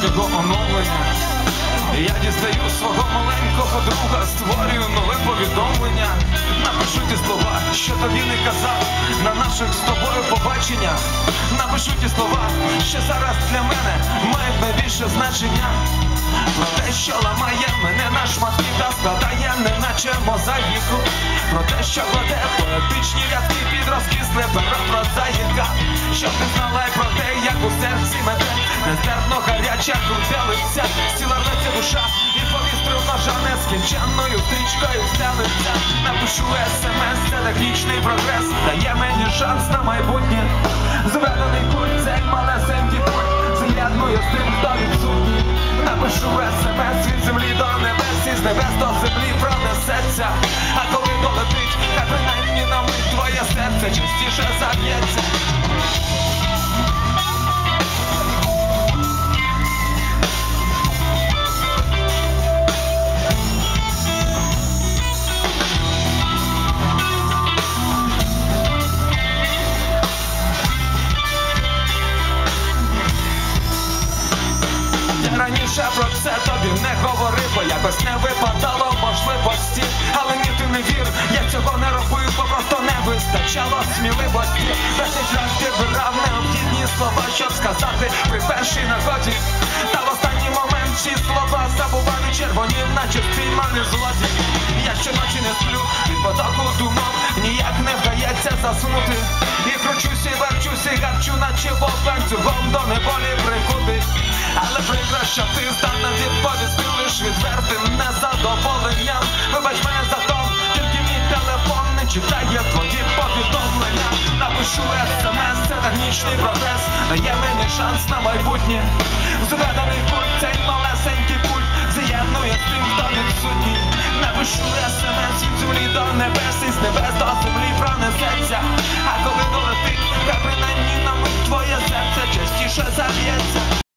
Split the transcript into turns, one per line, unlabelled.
навколишнього оновлення. Я дістаю свого маленького друга, створюю нове повідомлення. Напишу ті слова, що тобі не казав на наших з тобою побаченнях. Напишу ті слова, що зараз для мене мають найбільше значення. Про те, що ламає мене на шматки та складає, неначе мозаїку. Про те, що кладе поетичні рядки під розкисле перо прозаїка. Щоб ти знала гаряча крутелиця, стіла рветься душа і повістрив ножа нескінченною стрічкою стелиться. Напишу смс, це технічний прогрес, дає мені шанс на майбутнє. Зведений культ, цей малесенький пульт, з'єднує з тим, хто відсутній. Напишу смс від землі до небес, і з небес до землі пронесеться. А коли долетить, хай принаймні на мить раніше про це тобі не говорив, бо якось не випадало можливості. Але ні, ти не вір, я цього не робив, бо просто не вистачало сміливості. Безліч раз підбирав необхідні слова, щоб сказати при першій нагоді. Та в останній момент ці слова забуваю червонів, наче спійманий злодій. Я щоночі не сплю від потоку думок, ніяк не вдається заснути. І кручусь, і верчусь, і гарчу, наче вовк ланцюгом до неволі прикутий. Читає повідомлення. Напишу смс, це технічний прогрес, дає мені шанс на майбутнє. Згаданий путь, цей малесенький путь з'єднує з тим, хто відсутній. Напишу смс від землі до небес, і з небес до землі пронесеться.